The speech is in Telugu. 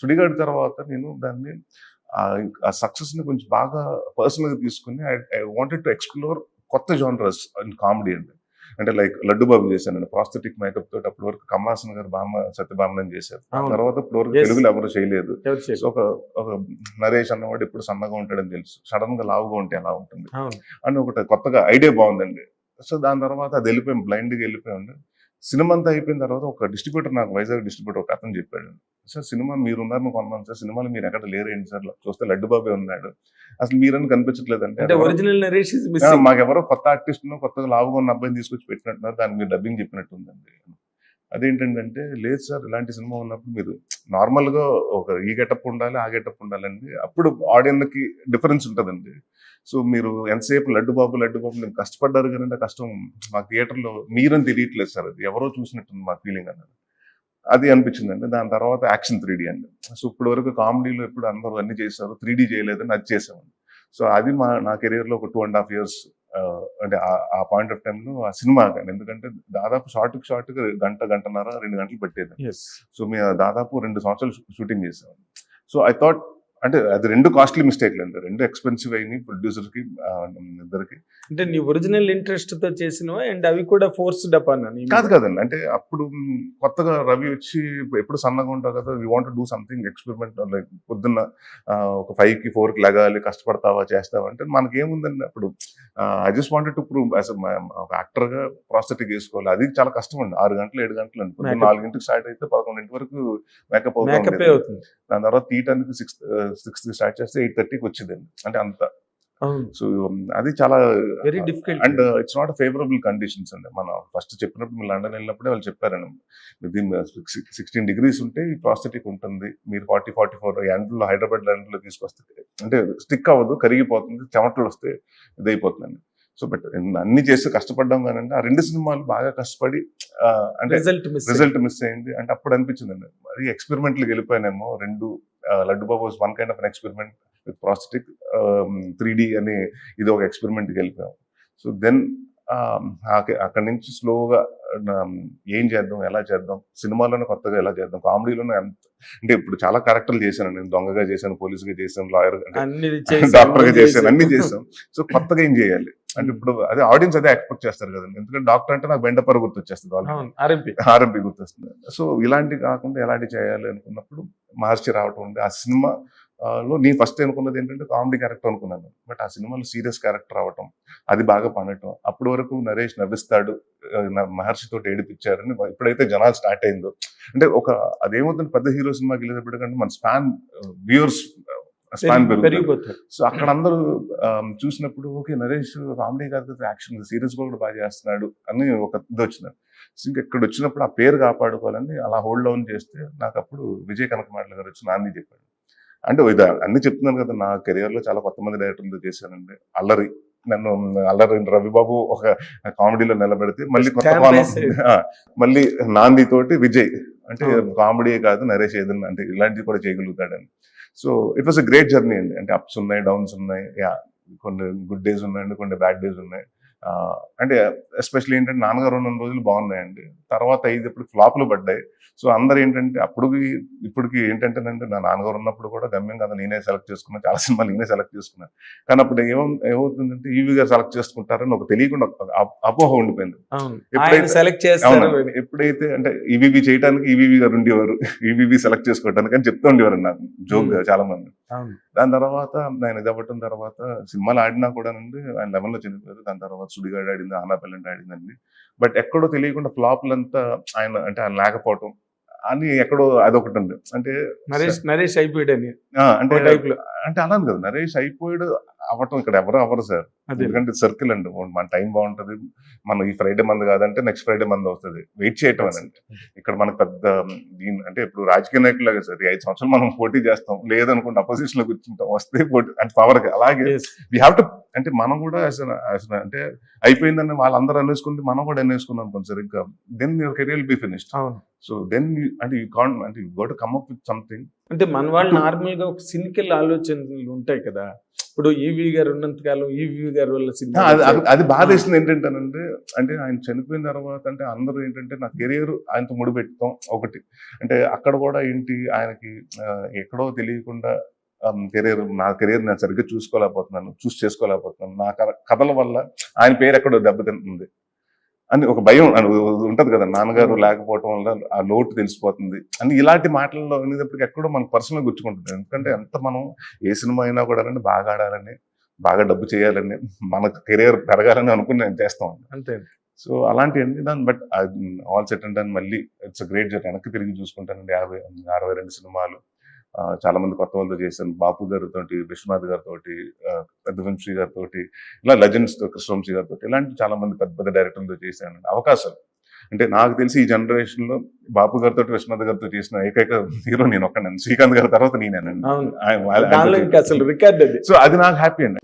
సుడిగాడి తర్వాత నేను దాన్ని ఆ సక్సెస్ని కొంచెం బాగా పర్సనల్గా తీసుకుని ఐ వాంటెడ్ టు ఎక్స్ప్లోర్ కొత్త జానరస్ ఇన్ కామెడీ అండి. అంటే లైక్ లడ్డు బాబు చేశాను ప్రాస్థెటిక్ మేకప్ తోటి అప్పటి వరకు కమలాసన్ గారు బామ్మ సత్యభామని చేశారు. తర్వాత ఇప్పుడు వరకు. తెలుగులో ఎవరు చేయలేదు. ఒక ఒక నరేష్ అన్నవాడు ఎప్పుడు సన్నగా ఉంటాడని తెలుసు. సడన్గా లావుగా ఉంటే ఎలా ఉంటుంది? అని ఒకటి కొత్తగా ఐడియా బాగుందండి. సో దాని తర్వాత అది వెళ్ళిపోయాం బ్లైండ్గా వెళ్ళిపోయాం సినిమా అంతా అయిపోయిన తర్వాత ఒక డిస్ట్రిబ్యూటర్ నాకు వైజాగ్ డిస్ట్రిబ్యూటర్ ఒక అతను చెప్పాడు. సార్ సినిమా మీరు ఉన్నారు కొన్నాను సార్. సినిమాలో మీరు ఎక్కడ లేరు ఏంటి సార్? చూస్తే లడ్డు బాబే ఉన్నాడు. అసలు మీరని కనిపించట్లేదంటే అంటే ఒరిజినల్ మాకెవరో కొత్త ఆర్టిస్ట్ కొత్తగా లావుగా ఉన్న అబ్బాయిని తీసుకొచ్చి పెట్టినట్టున్నారు. దానికి మీరు డబ్బింగ్ చెప్పినట్టు ఉందండి అదేంటంటే లేదు సార్ ఇలాంటి సినిమా ఉన్నప్పుడు మీరు నార్మల్గా ఒక ఈ గెటప్ ఉండాలి ఆ గెటప్ ఉండాలండి అప్పుడు ఆడియన్కి డిఫరెన్స్ ఉంటుందండి. సో మీరు ఎంతసేపు లడ్డు బాబు లడ్డు బాబు నేను కష్టపడ్డారు కానీ కష్టం మా థియేటర్లో మీరని తెలియట్లేదు సార్ అది ఎవరో చూసినట్టుంది మా ఫీలింగ్ అన్నది అది అనిపించిందండి. దాని తర్వాత యాక్షన్ త్రీ అండి. సో ఇప్పటి వరకు కామెడీలో ఎప్పుడు అందరూ అన్ని చేశారు త్రీ డీ చేయలేదని అది చేసామండి సో అది మా నా కెరియర్లో ఒక టూ అండ్ హాఫ్ ఇయర్స్ అంటే ఆ- ఆ పాయింట్ ఆఫ్ టైంలో ఆ సినిమా కానీ ఎందుకంటే దాదాపు షార్ట్కి షార్ట్కి గంట గంటన్నర రెండు గంటలు పట్టేది. సో మేము దాదాపు రెండు సంవత్సరాలు షూటింగ్ చేసాం. సో ఐ థాట్ అంటే అది రెండు కాస్ట్లీ మిస్టేక్లు అండి. రెండు ఎక్స్పెన్సివ్ అయినాయి ప్రొడ్యూసర్కి ఇద్దరికి అంటే నీ ఒరిజినల్ ఇంట్రెస్ట్తో చేసినవా? అండ్ అవి కూడా ఫోర్స్డ్ అప్? కాదు కాదండి. అంటే అప్పుడు కొత్తగా రవి వచ్చి ఎప్పుడు సన్నగా ఉంటావు కదా we want do something experiment like పొద్దున్న ఒక ఫైవ్కి ఫోర్కి లెగాలి కష్టపడతావా చేస్తావా అంటే మనకేముందండి అప్పుడు? I just wanted to prove as ఒక యాక్టర్గా ప్రాస్థెటిక్ వేసుకోవాలి. అది చాలా కష్టం అండి. ఆరు గంటలు ఏడు గంటలు అండి. Makeup. నాలుగింటికి స్టార్ట్ అయితే పదకొండింటి వరకు మేకప్ అవుతుంది. దాని తర్వాత తీయటానికి సిక్స్ సిక్స్కి స్టార్ట్ చేస్తే ఎయిట్ థర్టీకి వచ్చిందండి. అంటే అంత. సో అది చాలా very difficult and it's not favourable conditions అండి. మనం ఫస్ట్ చెప్పినప్పుడు మీరు లండన్ వెళ్ళినప్పుడే వాళ్ళు చెప్పారండి. ఇది సిక్స్టీన్ డిగ్రీస్ ఉంటే ఈ ప్రాస్థెటిక్ ఉంటుంది. మీరు ఫార్టీ ఫార్టీ ఫోర్ ఎండలో హైదరాబాద్ ఎండలో తీసుకొస్తే అంటే స్టిక్ అవ్వదు కరిగిపోతుంది చెమటలు వస్తే ఇదైపోతుందండి సో బట్ అన్ని చేసి కష్టపడ్డాం కానీ ఆ రెండు సినిమాలు బాగా కష్టపడి అంటే రిజల్ట్ మిస్ రిజల్ట్ మిస్ అయింది. అంటే అప్పుడు అనిపించింది అండి మరి ఎక్స్పెరిమెంట్లకు వెళ్ళిపోయానేమో రెండు లడ్డు బాబు one kind of experiment with prosthetic three D అని ఇది ఒక ఎక్స్పెరిమెంట్కి వెళ్ళిపోయాం. సో దెన్ అక్కడి నుంచి స్లోగా ఏం చేద్దాం ఎలా చేద్దాం సినిమాలోనే కొత్తగా ఎలా చేద్దాం కామెడీలోనే ఎంత అంటే ఇప్పుడు చాలా క్యారెక్టర్లు చేశాను నేను దొంగగా చేశాను పోలీస్గా చేశాను లాయర్ అంటే అన్ని డాక్టర్ గా చేశాను అన్ని చేసాం సో కొత్తగా ఏం చేయాలి? అంటే ఇప్పుడు అదే ఆడియన్స్ అదే ఎక్స్పెక్ట్ చేస్తారు కదండి. ఎందుకంటే డాక్టర్ అంటే నాకు బెండపర గుర్తొచ్చేస్తుంది ఆర్ఎంపి ఆర్ఎంపి గుర్తొస్తుంది. సో ఇలాంటి కాకుండా ఎలాంటి చేయాలి అనుకున్నప్పుడు మహర్షి రావటం ఉంది. ఆ సినిమా లో నేను ఫస్ట్ అనుకున్నది ఏంటంటే కామెడీ క్యారెక్టర్ అనుకున్నాను. బట్ ఆ సినిమాలో సీరియస్ క్యారెక్టర్ అవటం అది బాగా పండటం. అప్పటి వరకు నరేష్ నవ్విస్తాడు మహర్షితో మహర్షి తోటి ఏడిపించారని ఎప్పుడైతే జనాలు స్టార్ట్ అయిందో అంటే ఒక అదేమవుతుంది పెద్ద హీరో సినిమాకి వెళ్ళేటప్పటికంటే మన స్పాన్ వ్యూవర్స్ స్పాన్ పెరుగుతుంది. సో అక్కడ అందరూ చూసినప్పుడు ఓకే నరేష్ కామెడీ కాదు యాక్షన్ సీరియస్ కూడా బాగా చేస్తున్నాడు అని ఒక ఇది వచ్చింది. సో ఇంకా ఇక్కడ వచ్చినప్పుడు ఆ పేరు కాపాడుకోవాలని అలా హోల్డ్ డౌన్ చేస్తే నాకు అప్పుడు విజయ్ కనకమాటల గారు వచ్చి నాంది చెప్పాడు. అంటే ఇది అన్ని చెప్తున్నాను కదా నా కెరియర్లో చాలా కొత్త మంది డైరెక్టర్లు చేశానండి అల్లరి. నన్ను అల్లరి రవిబాబు ఒక కామెడీలో నిలబెడితే మళ్ళీ కొత్త కోణం. మళ్ళీ నాంది తోటి విజయ్. అంటే. కామెడీ కాదు నరేష్ ఏదన్నా అంటే ఇలాంటివి కూడా చేయగలుగుతాడని. So it was a great journey అండి. అంటే అప్స్ ఉన్నాయి డౌన్స్ ఉన్నాయి. యా కొన్ని గుడ్ డేస్ ఉన్నాయండి కొన్ని బ్యాడ్ డేస్ ఉన్నాయి. ఆ, అంటే ఎస్పెషల్లీ ఏంటంటే నాన్నగారు ఉన్న రోజులు బాగున్నాయండి. తర్వాత ఐదు ఇప్పుడు ఫ్లాప్లు పడ్డాయి. సో అందరు ఏంటంటే అప్పుడుకి ఇప్పటికి ఏంటంటేనంటే నా నాన్నగారు ఉన్నప్పుడు కూడా గమ్యం కదా నేనే సెలెక్ట్ చేసుకున్నా. చాలా సినిమాలు నేనే సెలెక్ట్ చేసుకున్నాను కానీ అప్పుడు ఏమో ఏమవుతుందంటే ఈవీ గారు సెలెక్ట్ చేసుకుంటారని ఒక తెలియకుండా అపోహ ఉండిపోయింది. ఎప్పుడైతే- ఎప్పుడైతే అంటే ఈవీవి చేయడానికి ఈవీవి గారు ఉండేవారు. ఈవీవి సెలెక్ట్ చేసుకోవడానికి అని చెప్తూ ఉండేవారు నాకు. జోక్ చాలా మంది దాని తర్వాత ఆయన ఇది అవ్వటం తర్వాత సినిమాలు ఆడినా కూడా నుండి ఆయన లెవెన్లో చనిపోయారు. దాని తర్వాత సుడిగాడు ఆడింది ఆనాపల్లి ఆడిందండి. బట్ ఎక్కడో తెలియకుండా ఫ్లాప్లంతా ఆయన అంటే ఆయన లేకపోవటం అని ఎక్కడో అదొకటి ఉంది. అంటే నరేష్ నరేష్ అయిపోయాడని ఆ, అంటే అంటే అలా కదా. నరేష్ అయిపోయాడు అవ్వటం ఇక్కడ ఎవరు అవ్వరు సార్. ఎందుకంటే సర్కిల్ అండి. మన టైం బాగుంటది. మనం ఈ ఫ్రైడే మంది కాదంటే నెక్స్ట్ ఫ్రైడే మంది అవుతుంది వెయిట్ చేయటం అనండి. ఇక్కడ మనకు పెద్ద దీని అంటే ఇప్పుడు రాజకీయ నాయకులాగా సార్. ఐదు సంవత్సరాలు మనం పోటీ చేస్తాం. లేదనుకుంటే అపోజిషన్లో కూర్చుంటాం. వస్తే పోటీ అంటే పవర్ అలాగే. వీ హ్యావ్ టు అంటే మనం కూడా as an- అంటే అయిపోయిందని వాళ్ళందరూ అనేసుకుంటే మనం కూడా అనేసుకున్నాం అనుకోండి సార్ ఇంకా then your career be finished so then అంటే యూ కాన్ అంటే you got come up with something అంటే మన వాళ్ళు నార్మల్గా ఒక సినికల్ ఆలోచనలు ఉంటాయి కదా. ఇప్పుడు ఈవి గారు ఉన్నంత కాలం ఈవి గారి వల్ల సినిమా అది అది- అది బాధ వేసింది ఏంటంటేనంటే అంటే ఆయన చనిపోయిన తర్వాత అంటే అందరూ ఏంటంటే నా కెరియర్ ఆయనతో ముడిపెట్టడం ఒకటి. అంటే అక్కడ కూడా ఏంటి ఆయనకి ఎక్కడో తెలియకుండా కెరీర్ నా కెరీర్ నేను సరిగ్గా చూసుకోలేకపోతున్నాను చూస్ చేసుకోలేకపోతున్నాను. నా కథ- కథల వల్ల ఆయన పేరు ఎక్కడో దెబ్బతింటుంది అని ఒక భయం ఉంటది కదా నాన్నగారు లేకపోవటం వల్ల ఆ లోటు తెలిసిపోతుంది అని ఇలాంటి మాటల్లో వినేటప్పటికి ఎక్కడో మనకు పర్సనల్ గుచ్చుకుంటుంది ఎందుకంటే ఎంత మనం ఏ సినిమా అయినా కూడా బాగా ఆడాలని బాగా డబ్బు చేయాలని మన కెరియర్ పెరగాలని అనుకుని నేను చేస్తాం అంతే సో అలాంటివన్నీ దాన్ని బట్ ఆల్ సెట్ అండ్ మళ్ళీ ఇట్స్ గ్రేట్ జర్నీ. వెనక్కి తిరిగి చూసుకుంటానండి యాభై అరవై రెండు సినిమాలు. చాలా మంది కొత్త వాళ్ళతో చేశాను. బాపు గారితో విశ్వనాథ్ గారితో పెద్ద వంశీ గారితో ఇలా లెజెండ్స్తో కృష్ణవంశీ గారితో ఇలాంటి చాలా మంది పెద్ద పెద్ద డైరెక్టర్లతో చేశాను అవకాశాలు అంటే నాకు తెలిసి ఈ జనరేషన్లో బాపు గారితో విశ్వనాథ్ గారితో చేసిన ఏకైక హీరో నేను ఒక్కనండి శ్రీకాంత్ గారి తర్వాత నేనేనండి. సో అది నాకు హ్యాపీ అండి.